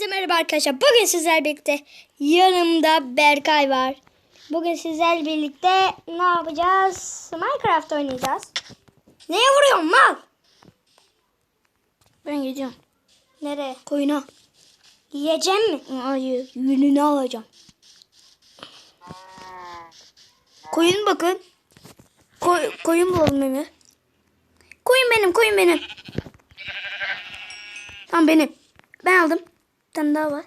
Hepinize merhaba arkadaşlar. Bugün sizler birlikte yanımda Berkay var. Bugün sizler birlikte ne yapacağız? Minecraft oynayacağız. Neye vuruyorsun mal? Ben gideceğim. Nereye? Koyuna. Yiyeceğim mi? Hayır. Yününü alacağım. Koyun bakın. Koy, koyun bulalım Emir. Koyun benim, koyun benim. Tamam benim. Ben aldım. Bir tane daha var.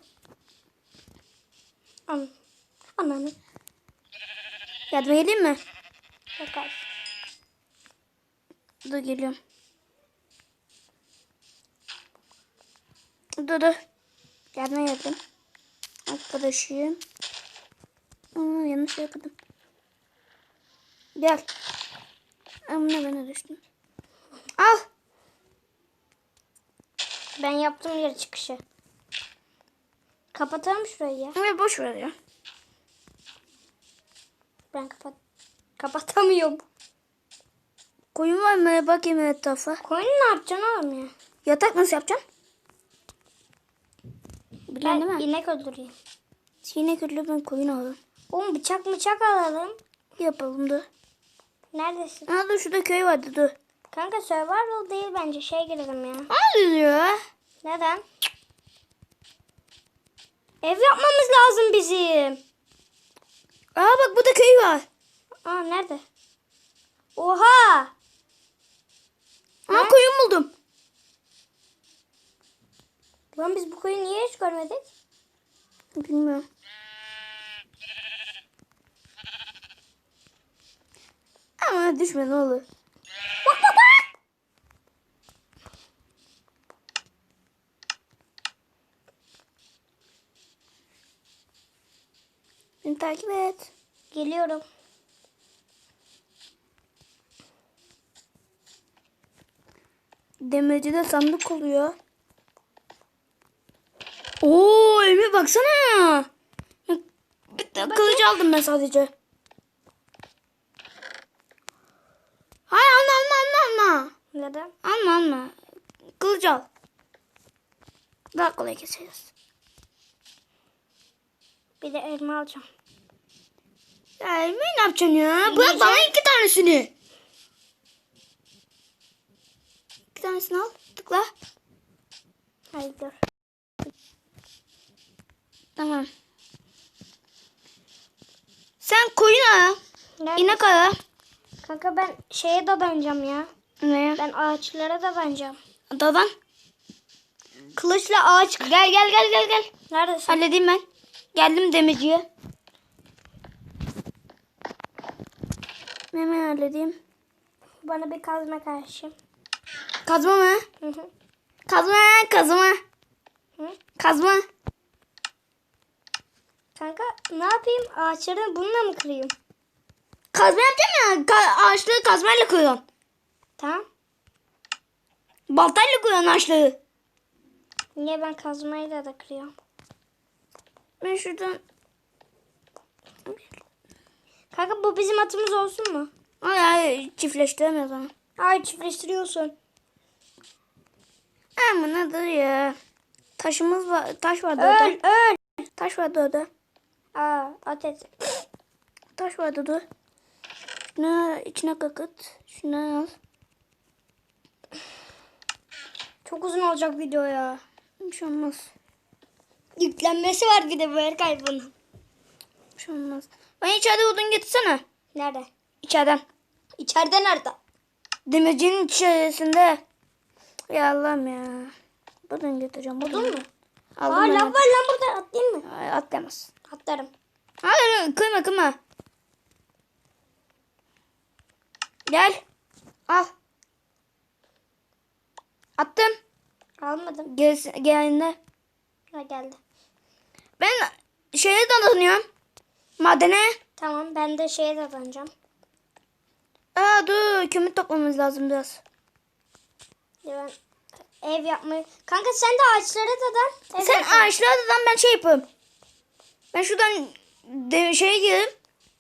An Ananı. Yardıma geleyim mi? Bakar. Dur geliyorum. Dur dur. Yardıma geldim. Arkadaşım. Aa, yanlış yapdım. Gel. Amına de düştüm. Al. Ben yaptım yer çıkışı. Kapatalım şurayı ya. Evet boş ver ya. Ben kapat kapatamıyorum. Koyun var mı? Bakayım etrafa. Koyun ne yapacaksın oğlum ya? Yatak nasıl yapacaksın? Değil Ben mi? inek öldüreyim. Sine kötülü ben koyun alalım. Oğlum bıçak bıçak alalım. Yapalım dur. Neredesin? Aa dur şurada köy vardı dur. Kanka survival değil bence şey girelim ya. Hadi diyor. Neden? Ev yapmamız lazım bizim. Aa bak burada köy var. Aa nerede? Oha! Aa koyun buldum. Lan biz bu koyu niye hiç görmedik? Bilmiyorum. Ama düşme ne olur. Bak bak bak! Beni takip et. Geliyorum. Demircide sandık oluyor. Oo Emre baksana. Kılıç aldım ben sadece. Hayır alma alma alma alma. Neden? Alma alma. Kılıç al. Daha kolay keseriz. Bir de elma alacağım. Emre ne yapacaksın ya? Bırak bana iki tanesini. İki tanesini al. Tıkla. Hayır dur. Tamam. Sen koyun ara. Nerede? İnek ara. Kanka ben şeye dadanacağım ya. Ne? Ben ağaçlara dadanacağım. Dadan. Kılıçla ağaç. Gel gel gel gel gel. Neredesin? Halledeyim ben. Geldim demirciye. Hemen halledeyim. Bana bir kazma karşı. Kazma mı? Hı hı. Kazma, kazma. Hı? Kazma. Kanka ne yapayım? Ağaçları bununla mı kırayım? Kazma yapacağım ya. Ka- ağaçları kazmayla koyuyorsun. Tamam. Baltayla koyuyorsun ağaçları. Niye ben kazmayla da kırıyorum? Ben şuradan... Kanka bu bizim atımız olsun mu? Ay ay çiftleştiremiyoruz onu. Hayır çiftleştiriyorsun. Dur ya. Taşımız var. Taş vardı Öl orada. öl. Taş vardı orada. Aa ateş. Taş vardı dur. Şunu içine kakıt. Şunu al. Çok uzun olacak video ya. Bir şey olmaz. Yüklenmesi var bir de Berkay bunun. Bir şey olmaz. Ben içeride odun getirsene. Nerede? İçeriden. İçeride nerede? Demircinin içerisinde. Ya Allah'ım ya. Odun getireceğim. Buldun mu? Aldım Aa ben lav var lan burada atlayayım mı? Ay, atlayamaz. Atlarım. Hayır kıyma kıyma. Gel. Al. Attım. Almadım. Gel, gelinde. Ha geldi. Ben şeye dadanıyorum. Madene. Tamam ben de şeye dadanacağım. Aa dur kömür toplamamız lazım biraz. Ben ev yapmayı... Kanka sen de ağaçlara dadan. Ev Sen yapma. ağaçlara dadan ben şey yapayım. Ben şuradan de, şeye gireyim.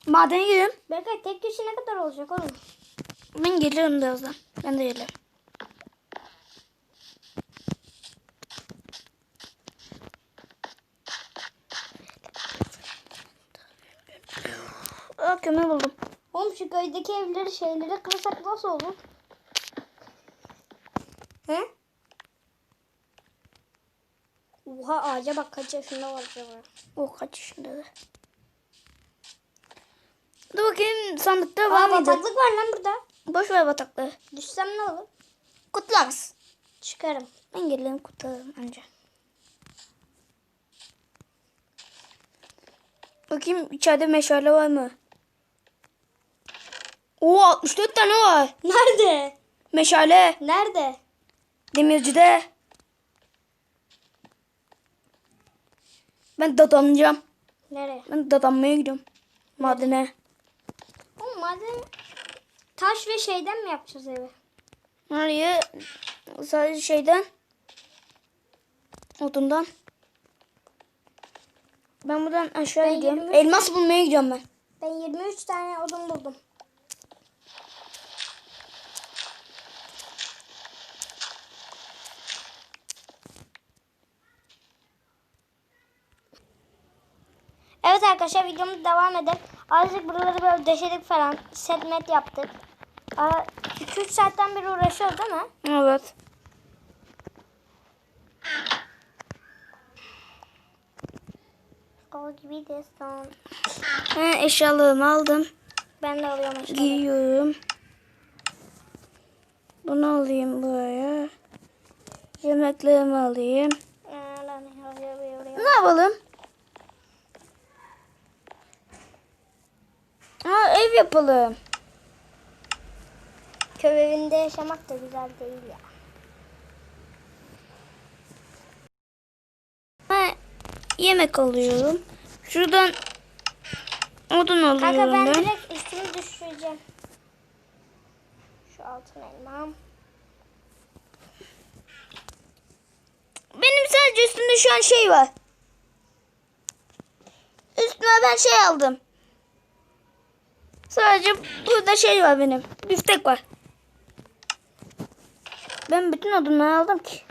Madene gireyim. Berkay tek kişi ne kadar olacak oğlum? Ben gelirim birazdan. Ben de gelirim. Kömür buldum. Oğlum şu köydeki evleri şeyleri kırsak nasıl olur? He? Oha ağaca bak kaç yaşında var acaba. O kaç yaşındadır? Dur bakayım sandıkta var Aa mıydı? bataklık var lan burada. Boş ver bataklığı. Düşsem ne olur? Kutlamaz. Çıkarım. Ben gelirim kutlarım anca. Bakayım içeride meşale var mı? Oo 64 tane var. Nerede? Meşale. Nerede? Demircide. Ben dadanacağım. Nereye? Ben dadanmaya gidiyorum. Madene. Oğlum madem taş ve şeyden mi yapacağız evi? Nereye? Sadece şeyden. Odundan. Ben buradan aşağı Ben gidiyorum. yirmi- Elmas bulmaya gidiyorum ben. Ben 23 tane odun buldum. Evet arkadaşlar videomuz devam edelim. Azıcık buraları böyle döşedik falan. Setmet yaptık. 2-3 saatten beri uğraşıyoruz değil mi? Evet. Kol gibi destan. Ben eşyalarımı aldım. Ben de alıyorum işte. Giyiyorum. Bunu alayım buraya. Yemeklerimi alayım. Ne yapalım? Ha, ev yapalım. Köy evinde yaşamak da güzel değil ya. Ha, yemek alıyorum. Şuradan odun alıyorum Kanka ben ben. direkt üstünü düşüreceğim. Şu altın elmam. Benim sadece üstümde şu an şey var. Üstüme ben şey aldım. Sadece burada şey var benim. Biftek var. Ben bütün odunları aldım ki.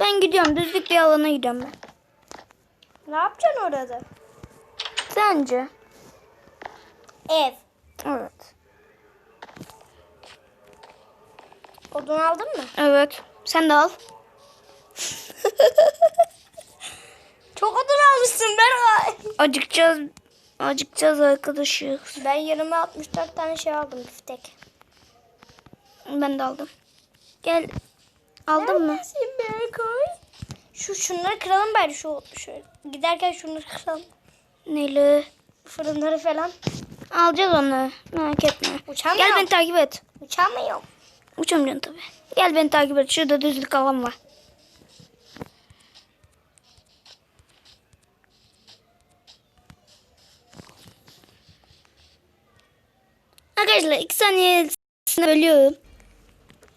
Ben gidiyorum. Düzlük bir alana gidiyorum ben. Ne yapacaksın orada? Sence? Ev. Evet. Odun aldın mı? Evet. Sen de al. Çok odun almışsın Beray. Acıkacağız. Acıkacağız arkadaşız. Ben yarıma 64 tane şey aldım biftek. Ben de aldım. Gel. Aldın mı? Şu şunları kıralım bari şu şöyle. Giderken şunları kıralım. Neli? Fırınları falan. Alacağız onları. Merak etme. Uçamıyorum. Gel beni takip et. Uçamıyorum. Uçamayacaksın tabii. Gel beni takip et. Şurada düzlük alan var. Arkadaşlar iki saniyesine bölüyorum.